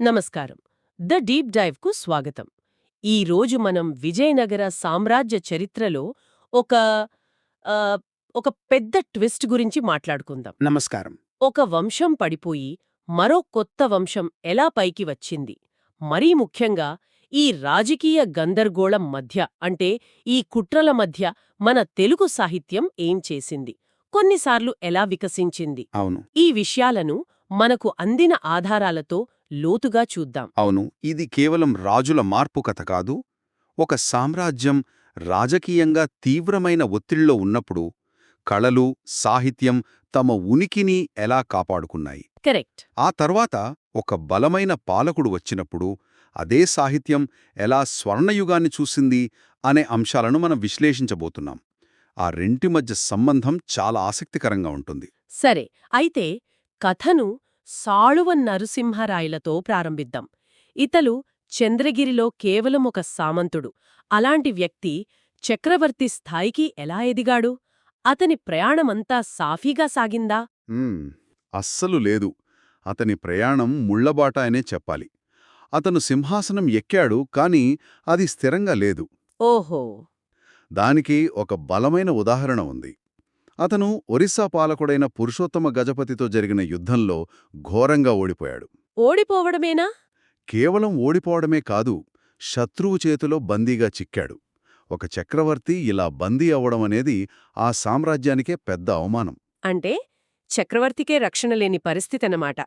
నమస్కారం. The deep డైవ్కు స్వాగతం. ఈ రోజు మనం విజయనగర సామ్రాజ్య చరిత్రలో ఒక ఒక పెద్ద ట్విస్ట్ గురించి మాట్లాడుకుందాం. నమస్కారం. ఒక వంశం పడిపోయి మరో కొత్త వంశం ఎలా పైకి వచ్చింది? మరీ ముఖ్యంగా ఈ రాజకీయ గందరగోళం మధ్య అంటే ఈ కుట్రల మధ్య మన తెలుగు సాహిత్యం ఏం చేసింది? కొన్నిసార్లు ఎలా వికసించింది? అవును. ఈ విషయాలను మనకు అందిన ఆధారాలతో లోతుగా చూద్దాం. అవును ఇది కేవలం రాజుల మార్పు కథ కాదు. ఒక సామ్రాజ్యం రాజకీయంగా తీవ్రమైన ఒత్తిడిలో ఉన్నప్పుడు కళలు సాహిత్యం తమ ఉనికిని ఎలా కాపాడుకున్నాయి? కరెక్ట్. ఆ తర్వాత ఒక బలమైన పాలకుడు వచ్చినప్పుడు అదే సాహిత్యం ఎలా స్వర్ణయుగాన్ని చూసింది అనే అంశాలను మనం విశ్లేషించబోతున్నాం. ఆ రెంటి మధ్య సంబంధం చాలా ఆసక్తికరంగా ఉంటుంది. సరే అయితే కథను సాళువ నరసింహరాయలతో ప్రారంభిద్దాం. ఇతలు చంద్రగిరిలో కేవలం ఒక సామంతుడు. అలాంటి వ్యక్తి చక్రవర్తి స్థాయికి ఎలా ఎదిగాడు? అతని ప్రయాణమంతా సాఫీగా సాగిందా. అస్సలు లేదు. అతని ప్రయాణం ముళ్ళబాట అనే చెప్పాలి. అతను సింహాసనం ఎక్కాడు కాని అది స్థిరంగా లేదు. ఓహో! దానికి ఒక బలమైన ఉదాహరణ ఉంది. అతను ఒరిస్సా పాలకుడైన పురుషోత్తమ గజపతితో జరిగిన యుద్ధంలో ఘోరంగా ఓడిపోయాడు. ఓడిపోవడమేనా? కేవలం ఓడిపోవడమే కాదు శత్రువు చేతిలో బందీగా చిక్కాడు. ఒక చక్రవర్తి ఇలా బందీ అవ్వడం అనేది ఆ సామ్రాజ్యానికే పెద్ద అవమానం. అంటే చక్రవర్తికే రక్షణ లేని పరిస్థితన్నమాట.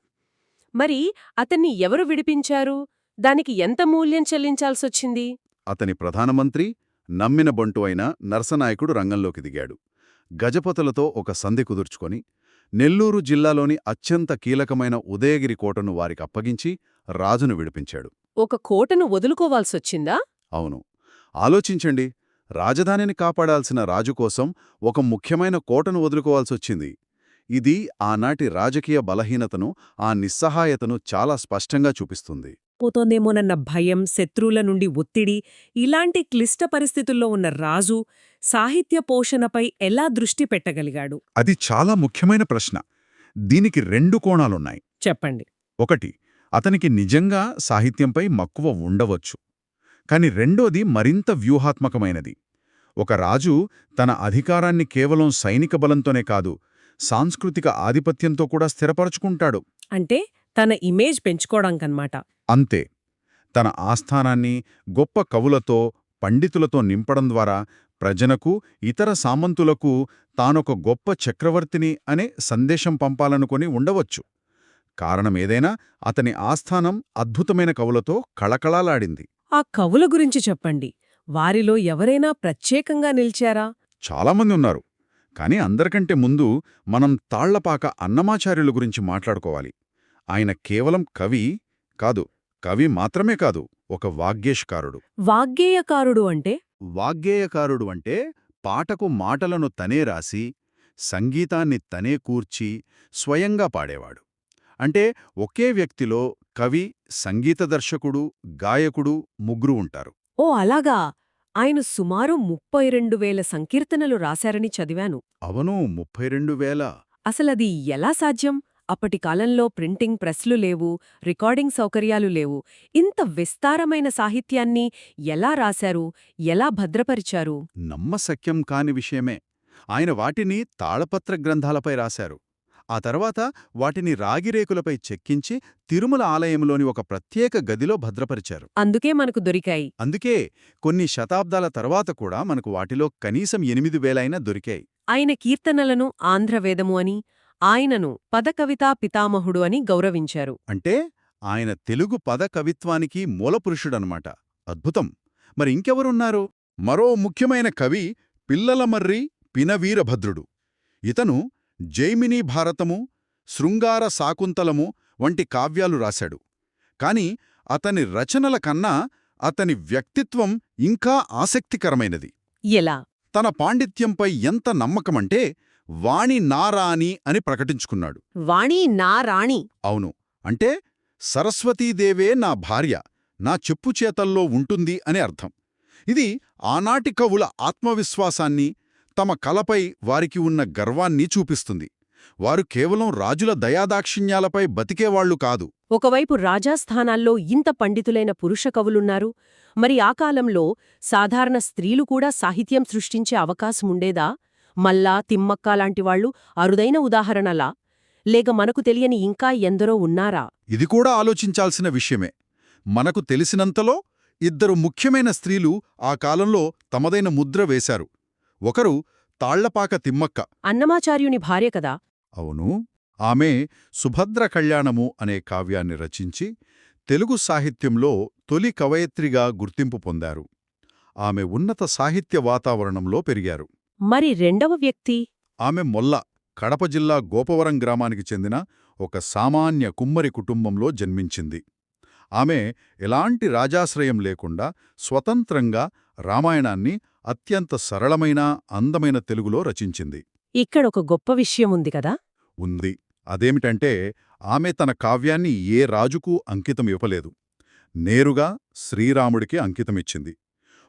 మరి అతన్ని ఎవరు విడిపించారు? దానికి ఎంత మూల్యం చెల్లించాల్సొచ్చింది? అతని ప్రధానమంత్రి నమ్మిన బంటు అయిన నరసనాయకుడు రంగంలోకి దిగాడు. గజపతులతో ఒక సంధి కుదుర్చుకొని నెల్లూరు జిల్లాలోని అత్యంత కీలకమైన ఉదయగిరి కోటను వారికి అప్పగించి రాజును విడిపించాడు. ఒక కోటను వదులుకోవాల్సొచ్చిందా? అవును. ఆలోచించండి. రాజధానిని కాపాడాల్సిన రాజు కోసం ఒక ముఖ్యమైన కోటను వదులుకోవాల్సొచ్చింది. ఇది ఆనాటి రాజకీయ బలహీనతను ఆ నిస్సహాయతను చాలా స్పష్టంగా చూపిస్తుంది. పోతోందేమోనన్న భయం శత్రువుల నుండి ఒత్తిడి ఇలాంటి క్లిష్ట పరిస్థితుల్లో ఉన్న రాజు సాహిత్య పోషణపై ఎలా దృష్టి పెట్టగలిగాడు? అది చాలా ముఖ్యమైన ప్రశ్న. దీనికి రెండు కోణాలున్నాయి. చెప్పండి. ఒకటి అతనికి నిజంగా సాహిత్యంపై మక్కువ ఉండవచ్చు. కాని రెండోది మరింత వ్యూహాత్మకమైనది. ఒక రాజు తన అధికారాన్ని కేవలం సైనిక బలంతోనే కాదు సాంస్కృతిక ఆధిపత్యంతో కూడా స్థిరపరచుకుంటాడు. అంటే తన ఇమేజ్ పెంచుకోవడానికన్నమాట అంతే. తన ఆస్థానాన్ని గొప్ప కవులతో పండితులతో నింపడం ద్వారా ప్రజలకు ఇతర సామంతులకు తానొక గొప్ప చక్రవర్తిని అనే సందేశం పంపాలనుకొని ఉండవచ్చు. కారణమేదైనా అతని ఆస్థానం అద్భుతమైన కవులతో కళకళలాడింది. ఆ కవుల గురించి చెప్పండి. వారిలో ఎవరైనా ప్రత్యేకంగా నిలిచారా? చాలామంది ఉన్నారు కాని అందరికంటే ముందు మనం తాళ్ళపాక అన్నమాచార్యుల గురించి మాట్లాడుకోవాలి. ఆయన కేవలం కవి కాదు కవి మాత్రమే కాదు ఒక వాగ్గేయకారుడు వాగ్గేయకారుడు అంటే? వాగ్గేయకారుడు అంటే పాటకు మాటలను తనే రాసి సంగీతాన్ని తనే కూర్చి స్వయంగా పాడేవాడు. అంటే ఒకే వ్యక్తిలో కవి సంగీత దర్శకుడు గాయకుడు ముగ్గురు ఉంటారు. ఓ అలాగా! ఆయన సుమారు ముప్పై రెండు వేల సంకీర్తనలు రాశారని చదివాను. అవను ముప్పై రెండు వేల. అసలది ఎలా సాధ్యం? అప్పటి కాలంలో ప్రింటింగ్ ప్రెస్లు లేవు రికార్డింగ్ సౌకర్యాలు లేవు. ఇంత విస్తారమైన సాహిత్యాన్ని ఎలా రాశారు? ఎలా భద్రపరిచారు? నమ్మశక్యం కాని విషయమే. ఆయన వాటిని తాళపత్ర గ్రంథాలపై రాశారు. ఆ తర్వాత వాటిని రాగిరేకులపై చెక్కించి తిరుమల ఆలయంలోని ఒక ప్రత్యేక గదిలో భద్రపరిచారు. అందుకే మనకు దొరికాయి. అందుకే కొన్ని శతాబ్దాల తర్వాత కూడా మనకు వాటిలో కనీసం ఎనిమిది వేలైనా దొరికాయి. ఆయన కీర్తనలను ఆంధ్రవేదము అని ఆయనను పదకవితా పితామహుడు అని గౌరవించారు. అంటే ఆయన తెలుగు పద కవిత్వానికి మూలపురుషుడనమాట. అద్భుతం. మరి ఇంకెవరున్నారు? మరో ముఖ్యమైన కవి పిల్లలమర్రి పినవీరభద్రుడు. ఇతను జైమినీ భారతము శృంగార శాకుంతలము వంటి కావ్యాలు రాశాడు. కాని అతని రచనల కన్నా అతని వ్యక్తిత్వం ఇంకా ఆసక్తికరమైనది. ఎలా? తన పాండిత్యంపై ఎంత నమ్మకమంటే వాణి నారాణి అని ప్రకటించుకున్నాడు. వాణి నా రాణి. అవును. అంటే సరస్వతీదేవే నా భార్య నా చెప్పు చేతల్లో ఉంటుంది అని అర్థం. ఇది ఆనాటి కవుల ఆత్మవిశ్వాసాన్ని తమ కలపై వారికి ఉన్న గర్వాన్ని చూపిస్తుంది. వారు కేవలం రాజుల దయాదాక్షిణ్యాలపై బతికేవాళ్ళు కాదు. ఒకవైపు రాజాస్థానాల్లో ఇంత పండితులైన పురుష కవులున్నారు. మరి ఆ కాలంలో సాధారణ స్త్రీలు కూడా సాహిత్యం సృష్టించే అవకాశముండేదా? మల్లా తిమ్మక్క లాంటివాళ్ళు అరుదైన ఉదాహరణలా. లేక మనకు తెలియని ఇంకా ఎందరో ఉన్నారా? ఇది కూడా ఆలోచించాల్సిన విషయమే. మనకు తెలిసినంతలో ఇద్దరు ముఖ్యమైన స్త్రీలు ఆ కాలంలో తమదైన ముద్ర వేశారు. ఒకరు తాళ్ళపాక తిమ్మక్క. అన్నమాచార్యుని భార్య కదా? అవును. ఆమె సుభద్ర కళ్యాణము అనే కావ్యాన్ని రచించి తెలుగు సాహిత్యంలో తొలి కవయత్రిగా గుర్తింపు పొందారు. ఆమె ఉన్నత సాహిత్య వాతావరణంలో పెరిగారు. మరి రెండవ వ్యక్తి? ఆమె మొల్ల కడప జిల్లా గోపవరం గ్రామానికి చెందిన ఒక సామాన్య కుమ్మరి కుటుంబంలో జన్మించింది. ఆమె ఎలాంటి రాజాశ్రయం లేకుండా స్వతంత్రంగా రామాయణాన్ని అత్యంత సరళమైన అందమైన తెలుగులో రచించింది. ఇక్కడొక గొప్ప విషయం ఉంది కదా? ఉంది. అదేమిటంటే ఆమె తన కావ్యాన్ని ఏ రాజుకు అంకితం ఇవ్వలేదు. నేరుగా శ్రీరాముడికి అంకితమిచ్చింది.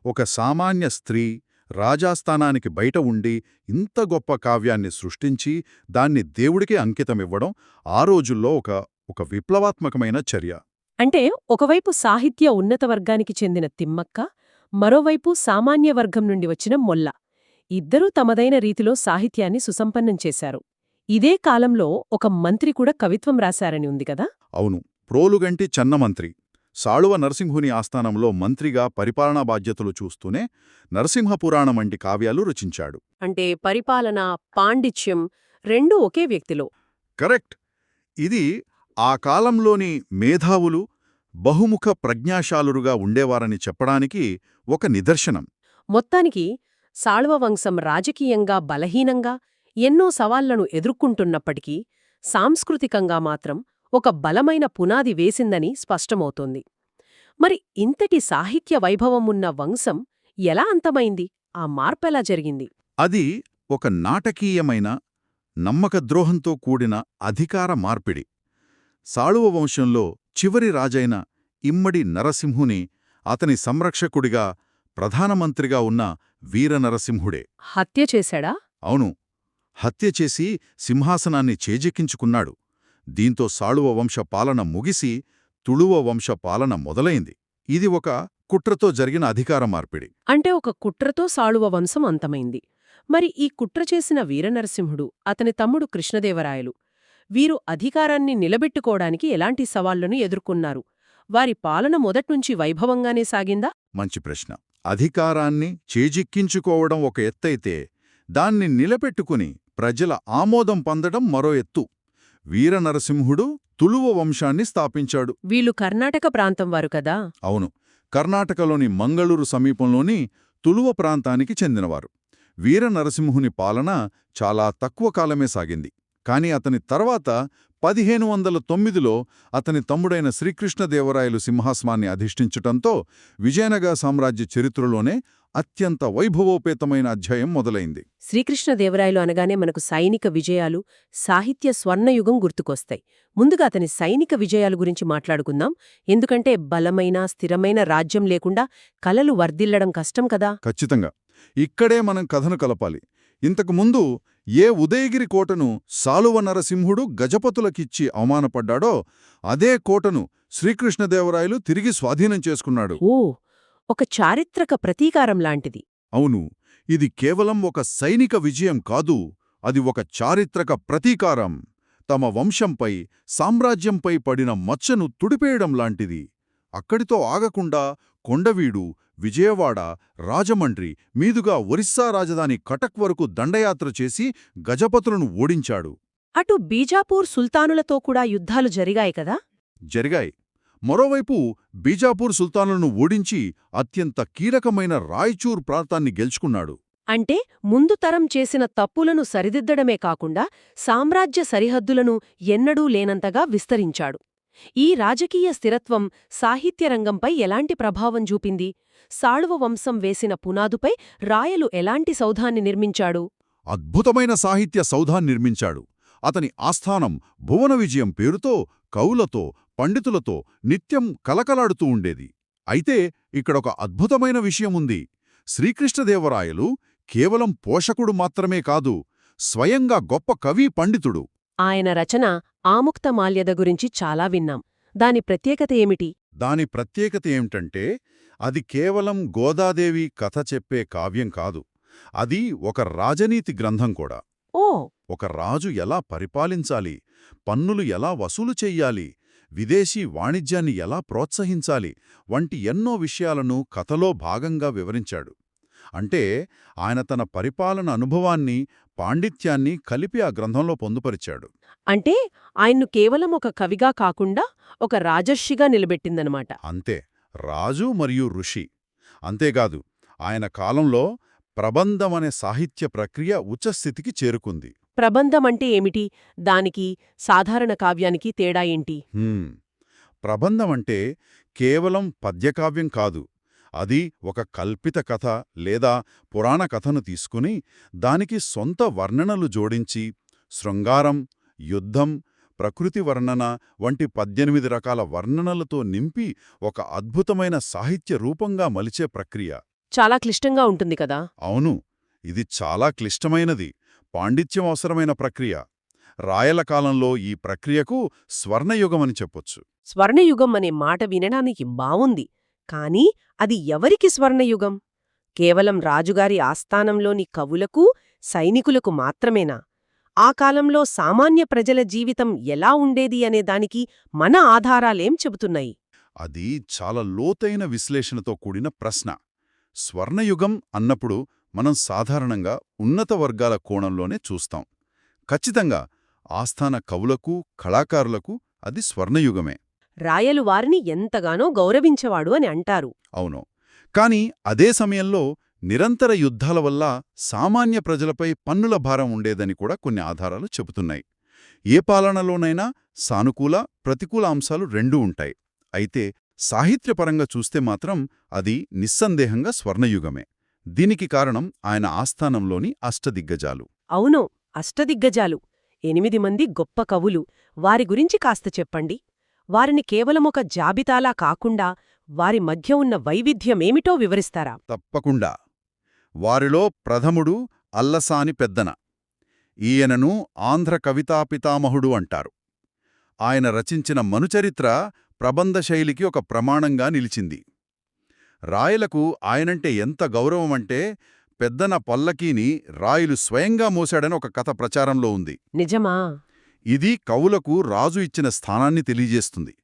ఒక సామాన్య స్త్రీ రాజాస్థానానికి బయట ఉండి ఇంత గొప్ప కావ్యాన్ని సృష్టించి దాన్ని దేవుడికి అంకితమివ్వడం ఆ రోజుల్లో ఒక ఒక విప్లవాత్మకమైన చర్య. అంటే ఒకవైపు సాహిత్య ఉన్నత వర్గానికి చెందిన తిమ్మక్క మరోవైపు సామాన్య వర్గం నుండి వచ్చిన మొల్ల. ఇద్దరూ తమదైన రీతిలో సాహిత్యాన్ని సుసంపన్నం చేశారు. ఇదే కాలంలో ఒక మంత్రి కూడా కవిత్వం రాశారని ఉంది కదా? అవును. ప్రోలుగంటి చన్నమంత్రి. సాళువ నరసింహుని ఆస్థానంలో మంత్రిగా పరిపాలనా బాధ్యతలు చూస్తూనే నరసింహపురాణం వంటి కావ్యాలు రచించాడు. అంటే పరిపాలన పాండిత్యం రెండూ ఒకే వ్యక్తిలో. కరెక్ట్. ఇది ఆ కాలంలోని మేధావులు బహుముఖ ప్రజ్ఞాశాలురుగా ఉండేవారని చెప్పడానికి ఒక నిదర్శనం. మొత్తానికి సాళ్వ వంశం రాజకీయంగా బలహీనంగా ఎన్నో సవాళ్ళను ఎదుర్కొంటున్నప్పటికీ సాంస్కృతికంగా మాత్రం ఒక బలమైన పునాది వేసిందని స్పష్టమవుతోంది. మరి ఇంతటి సాహిత్య వైభవమున్న వంశం ఎలా అంతమైంది? ఆ మార్పెలా జరిగింది? అది ఒక నాటకీయమైన నమ్మకద్రోహంతో కూడిన అధికార మార్పిడి. సాళువ వంశంలో చివరి రాజైన ఇమ్మడి నరసింహుని అతని సంరక్షకుడిగా ప్రధానమంత్రిగా ఉన్న వీరనరసింహుడే హత్య చేశాడా? అవును. హత్యచేసి సింహాసనాన్ని చేజిక్కించుకున్నాడు. దీంతో సాళువ వంశ పాలన ముగిసి తుళువ వంశ పాలన మొదలైంది. ఇది ఒక కుట్రతో జరిగిన అధికార మార్పిడి. అంటే ఒక కుట్రతో సాళువ వంశం అంతమైంది. మరి ఈ కుట్ర చేసిన వీరనరసింహుడు అతని తమ్ముడు కృష్ణదేవరాయలు వీరు అధికారాన్ని నిలబెట్టుకోవడానికి ఎలాంటి సవాళ్ళను ఎదుర్కొన్నారు? వారి పాలన మొదట్నుంచి వైభవంగానే సాగిందా? మంచి ప్రశ్న. అధికారాన్ని చేజిక్కించుకోవడం ఒక ఎత్తైతే దాన్ని నిలబెట్టుకుని ప్రజల ఆమోదం పొందడం మరో ఎత్తు. వీరనరసింహుడు తుళువ వంశాన్ని స్థాపించాడు. వీళ్ళు కర్ణాటక ప్రాంతం వారు కదా? అవును. కర్ణాటకలోని మంగళూరు సమీపంలోని తులువ ప్రాంతానికి చెందినవారు. వీరనరసింహుని పాలన చాలా తక్కువ కాలమే సాగింది. కాని అతని తర్వాత పదిహేను వందల తొమ్మిదిలో అతని తమ్ముడైన శ్రీకృష్ణదేవరాయలు సింహాసనాన్ని అధిష్ఠించటంతో విజయనగర సామ్రాజ్య చరిత్రలోనే అత్యంత వైభవోపేతమైన అధ్యాయం మొదలైంది. శ్రీకృష్ణదేవరాయలు అనగానే మనకు సైనిక విజయాలు సాహిత్య స్వర్ణయుగం గుర్తుకొస్తాయి. ముందుగా అతని సైనిక విజయాల గురించి మాట్లాడుకుందాం. ఎందుకంటే బలమైన స్థిరమైన రాజ్యం లేకుండా కలలు వర్ధిల్లడం కష్టం కదా? ఖచ్చితంగా. ఇక్కడే మనం కథను కలపాలి. ఇంతకు ముందు ఏ ఉదయగిరి కోటను సాలువ నరసింహుడు గజపతులకిచ్చి అవమానపడ్డాడో అదే కోటను శ్రీకృష్ణదేవరాయలు తిరిగి స్వాధీనం చేసుకున్నాడు. ఓ ఒక చారిత్రక ప్రతీకారం లాంటిది. అవును ఇది కేవలం ఒక సైనిక విజయం కాదు అది ఒక చారిత్రక ప్రతీకారం. తమ వంశంపై సామ్రాజ్యంపై పడిన మచ్చను తుడిపేయడం లాంటిది. అక్కడితో ఆగకుండా కొండవీడు విజయవాడ రాజమండ్రి మీదుగా ఒరిస్సా రాజధాని కటక్ వరకు దండయాత్ర చేసి గజపతులను ఓడించాడు. అటు బీజాపూర్ సుల్తానులతో కూడా యుద్ధాలు జరిగాయి కదా? జరిగాయి. మరోవైపు బీజాపూర్ సుల్తానులను ఓడించి అత్యంత కీలకమైన రాయచూర్ ప్రాంతాన్ని గెలుచుకున్నాడు. అంటే ముందు తరం చేసిన తప్పులను సరిదిద్దడమే కాకుండా సామ్రాజ్య సరిహద్దులను ఎన్నడూ లేనంతగా విస్తరించాడు. ఈ రాజకీయ స్థిరత్వం సాహిత్య రంగంపై ఎలాంటి ప్రభావం చూపింది? సాళువ వంశం వేసిన పునాదుపై రాయలు ఎలాంటి సౌధాన్ని నిర్మించాడు? అద్భుతమైన సాహిత్య సౌధాన్ని నిర్మించాడు. అతని ఆస్థానం భువన విజయం పేరుతో కవులతో పండితులతో నిత్యం కలకలాడుతూ ఉండేది. అయితే ఇక్కడొక అద్భుతమైన విషయముంది. శ్రీకృష్ణదేవరాయలు కేవలం పోషకుడు మాత్రమే కాదు స్వయంగా గొప్ప కవి పండితుడు. ఆయన రచన ఆముక్తమాల్యద గురించి చాలా విన్నాం. దాని ప్రత్యేకత ఏమిటి? దాని ప్రత్యేకత ఏమిటంటే అది కేవలం గోదాదేవి కథ చెప్పే కావ్యం కాదు. అది ఒక రాజనీతి గ్రంథం కూడా. ఓ! ఒక రాజు ఎలా పరిపాలించాలి? పన్నులు ఎలా వసూలు చెయ్యాలి? విదేశీ వాణిజ్యాన్ని ఎలా ప్రోత్సహించాలి వంటి ఎన్నో విషయాలను కథలో భాగంగా వివరించాడు. అంటే ఆయన తన పరిపాలన అనుభవాన్ని పాండిత్యాన్ని కలిపి ఆ గ్రంథంలో పొందుపరిచాడు. అంటే ఆయన్ను కేవలం ఒక కవిగా కాకుండా ఒక రాజర్షిగా నిలబెట్టిందనమాట. అంతే రాజు మరియు ఋషి. అంతేకాదు ఆయన కాలంలో ప్రబంధమనే సాహిత్య ప్రక్రియ ఉచ్చస్థితికి చేరుకుంది. ప్రబంధం అంటే ఏమిటి? దానికి సాధారణ కావ్యానికి తేడా ఏంటి. ప్రబంధమంటే కేవలం పద్యకావ్యం కాదు. అది ఒక కల్పిత కథ లేదా పురాణ కథను తీసుకుని దానికి సొంత వర్ణనలు జోడించి శృంగారం యుద్ధం ప్రకృతి వర్ణన వంటి పద్దెనిమిది రకాల వర్ణనలతో నింపి ఒక అద్భుతమైన సాహిత్య రూపంగా మలిచే ప్రక్రియ. చాలా క్లిష్టంగా ఉంటుంది కదా? అవును. ఇది చాలా క్లిష్టమైనది. పాండిత్యం అవసరమైన ప్రక్రియ. రాయల కాలంలో ఈ ప్రక్రియకు స్వర్ణయుగమని చెప్పొచ్చు. స్వర్ణయుగం అనే మాట వినడానికి బావుంది. కాని అది ఎవరికి స్వర్ణయుగం? కేవలం రాజుగారి ఆస్థానంలోని కవులకు సైనికులకు మాత్రమేనా? ఆ కాలంలో సామాన్య ప్రజల జీవితం ఎలా ఉండేది అనే దానికి మన ఆధారాలేం చెబుతున్నాయి? అది చాలా లోతైన విశ్లేషణతో కూడిన ప్రశ్న. స్వర్ణయుగం అన్నప్పుడు మనం సాధారణంగా ఉన్నత వర్గాల కోణంలోనే చూస్తాం. ఖచ్చితంగా ఆస్థాన కవులకు కళాకారులకు అది స్వర్ణయుగమే. రాయలు వారిని ఎంతగానో గౌరవించేవాడు అని అంటారు. అవును. కాని అదే సమయంలో నిరంతర యుద్ధాల వల్ల సామాన్య ప్రజలపై పన్నుల భారం ఉండేదని కూడా కొన్ని ఆధారాలు చెబుతున్నాయి. ఏ పాలనలోనైనా సానుకూల ప్రతికూల అంశాలు రెండూ ఉంటాయి. అయితే సాహిత్యపరంగా చూస్తే మాత్రం అది నిస్సందేహంగా స్వర్ణయుగమే. దీనికి కారణం ఆయన ఆస్థానంలోని అష్టదిగ్గజాలు. అవును అష్టదిగ్గజాలు. ఎనిమిది మంది గొప్ప కవులు. వారి గురించి కాస్త చెప్పండి. వారిని కేవలం ఒక జాబితాలా కాకుండా వారి మధ్య ఉన్న వైవిధ్యమేమిటో వివరిస్తారా? తప్పకుండా. వారిలో ప్రథముడు అల్లసాని పెద్దన. ఈయనను ఆంధ్ర కవితాపితామహుడు అంటారు. ఆయన రచించిన మనుచరిత్ర ప్రబంధ శైలికి ఒక ప్రమాణంగా నిలిచింది. రాయలకు ఆయనంటే ఎంత గౌరవమంటే పెద్దన పల్లకీని రాయులు స్వయంగా మోశాడని ఒక కథ ప్రచారంలో ఉంది. నిజమా? ఇది కవులకు రాజు ఇచ్చిన స్థానాన్ని తెలియజేస్తుంది.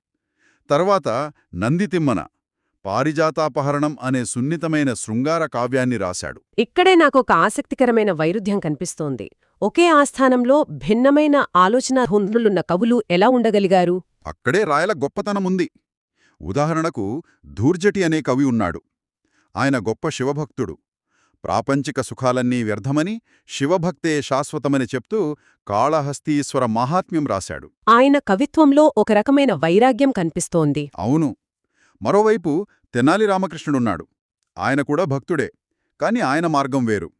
తర్వాత నందితిమ్మన పారిజాతాపహరణం అనే సున్నితమైన శృంగార కావ్యాన్ని రాశాడు. ఇక్కడే నాకొక ఆసక్తికరమైన వైరుధ్యం కనిపిస్తోంది. ఒకే ఆస్థానంలో భిన్నమైన ఆలోచన హుంద్రులున్న కవులు ఎలా ఉండగలిగారు? అక్కడే రాయల గొప్పతనముంది. ఉదాహరణకు ధూర్జటి అనే కవి ఉన్నాడు. ఆయన గొప్ప శివభక్తుడు. ప్రాపంచిక సుఖాలన్నీ వ్యర్థమని శివభక్తే శాశ్వతమని చెప్తూ కాళహస్తీశ్వర మాహాత్మ్యం రాశాడు. ఆయన కవిత్వంలో ఒక రకమైన వైరాగ్యం కనిపిస్తోంది. అవును. మరోవైపు తెనాలి రామకృష్ణుడున్నాడు. ఆయన కూడా భక్తుడే కాని ఆయన మార్గం వేరు.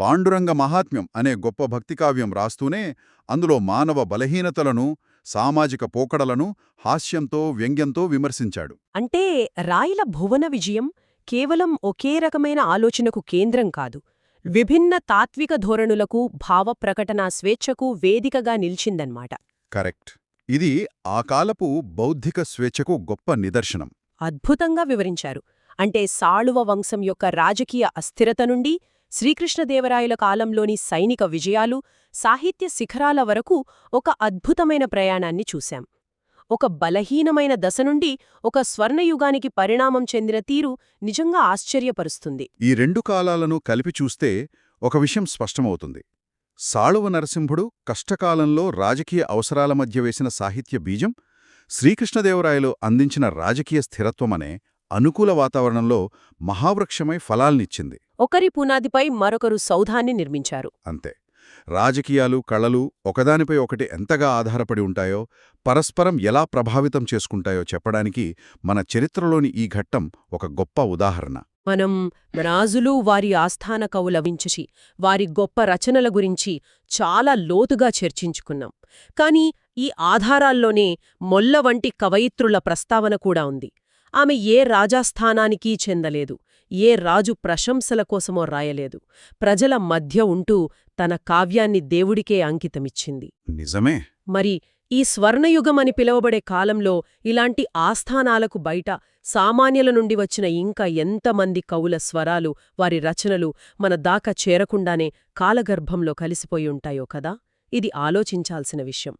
పాండురంగ మహాత్మ్యం అనే గొప్ప భక్తికావ్యం రాస్తూనే అందులో మానవ బలహీనతలను సామాజిక పోకడలను హాస్యంతో వ్యంగ్యంతో విమర్శించాడు. అంటే రాయిల భువన విజయం కేవలం ఒకే రకమైన ఆలోచనకు కేంద్రం కాదు. విభిన్న తాత్విక ధోరణులకు భావ ప్రకటనా స్వేచ్ఛకు వేదికగా నిలిచిందన్నమాట. కరెక్ట్. ఇది ఆ కాలపు బౌద్ధిక స్వేచ్ఛకు గొప్ప నిదర్శనం. అద్భుతంగా వివరించారు. అంటే సాళువ వంశం యొక్క రాజకీయ అస్థిరత నుండి శ్రీకృష్ణదేవరాయల కాలంలోని సైనిక విజయాలు సాహిత్య శిఖరాల వరకు ఒక అద్భుతమైన ప్రయాణాన్ని చూశాం. ఒక బలహీనమైన దశ నుండి ఒక స్వర్ణయుగానికి పరిణామం చెందిన తీరు నిజంగా ఆశ్చర్యపరుస్తుంది. ఈ రెండు కాలాలను కలిపి చూస్తే ఒక విషయం స్పష్టమవుతుంది. సాళువ నరసింహుడు కష్టకాలంలో రాజకీయ అవసరాల మధ్య వేసిన సాహిత్య బీజం శ్రీకృష్ణదేవరాయలు అందించిన రాజకీయ స్థిరత్వమనే అనుకూల వాతావరణంలో మహావృక్షమై ఫలాల్నిచ్చింది. ఒకరి పునాదిపై మరొకరు సౌధాన్ని నిర్మించారు. అంతే. రాజకీయాలు కళలు ఒకదానిపై ఒకటి ఎంతగా ఆధారపడి ఉంటాయో పరస్పరం ఎలా ప్రభావితం చేసుకుంటాయో చెప్పడానికి మన చరిత్రలోని ఈ ఘట్టం ఒక గొప్ప ఉదాహరణ. మనం రాజులు వారి ఆస్థాన కవులవించి వారి గొప్ప రచనల గురించి చాలా లోతుగా చర్చించుకున్నాం. కాని ఈ ఆధారాల్లోనే మొల్ల వంటి కవయిత్రుల ప్రస్తావన కూడా ఉంది. ఆమె ఏ రాజాస్థానానికీ చెందలేదు ఏ రాజు ప్రశంసల కోసమో రాయలేదు. ప్రజల మధ్య ఉంటూ తన కావ్యాన్ని దేవుడికే అంకితమిచ్చింది. నిజమే. మరి ఈ స్వర్ణయుగమని పిలువబడే కాలంలో ఇలాంటి ఆస్థానాలకు బయట సామాన్యుల నుండి వచ్చిన ఇంకా ఎంతమంది కవుల స్వరాలు వారి రచనలు మన దాకా చేరకుండానే కాలగర్భంలో కలిసిపోయి ఉంటాయో కదా? ఇది ఆలోచించాల్సిన విషయం.